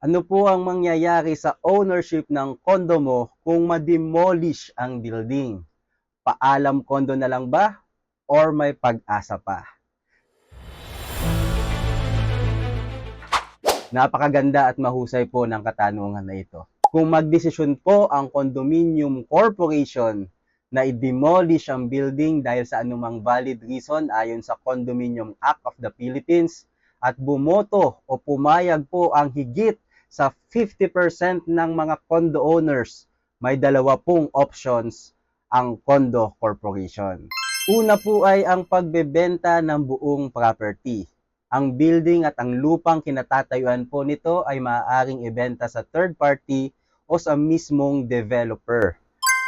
Ano po ang mangyayari sa ownership ng kondo mo kung ma-demolish ang building? Paalam kondo na lang ba? Or may pag-asa pa? Napakaganda at mahusay po ng katanungan na ito. Kung magdesisyon po ang condominium corporation na i-demolish ang building dahil sa anumang valid reason ayon sa Condominium Act of the Philippines at bumoto o pumayag po ang higit sa 50% ng mga condo owners, may dalawa pong options ang condo corporation. Una po ay ang pagbebenta ng buong property. Ang building at ang lupang kinatatayuan po nito ay maaaring ibenta sa third party o sa mismong developer.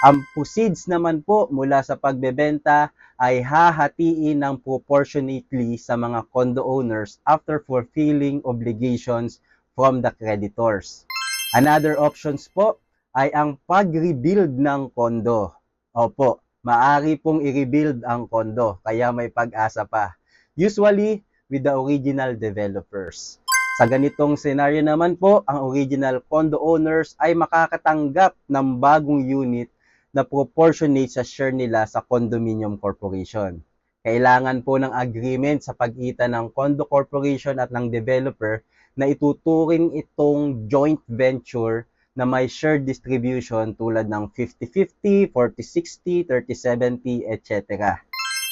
Ang proceeds naman po mula sa pagbebenta ay hahatiin ng proportionately sa mga condo owners after fulfilling obligations from the creditors. Another options po ay ang pag-rebuild ng kondo. Opo, maari pong i-rebuild ang kondo, kaya may pag-asa pa. Usually, with the original developers. Sa ganitong scenario naman po, ang original condo owners ay makakatanggap ng bagong unit na proportionate sa share nila sa condominium corporation. Kailangan po ng agreement sa pagitan ng condo corporation at ng developer na ituturing itong joint venture na may shared distribution tulad ng 50-50, 40-60, 30-70, etc.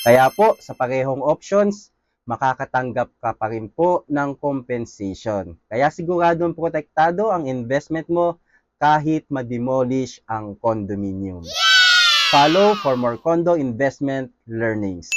Kaya po, sa parehong options, makakatanggap ka pa rin po ng compensation. Kaya siguradong protektado ang investment mo kahit ma-demolish ang condominium. Follow for more condo investment learnings.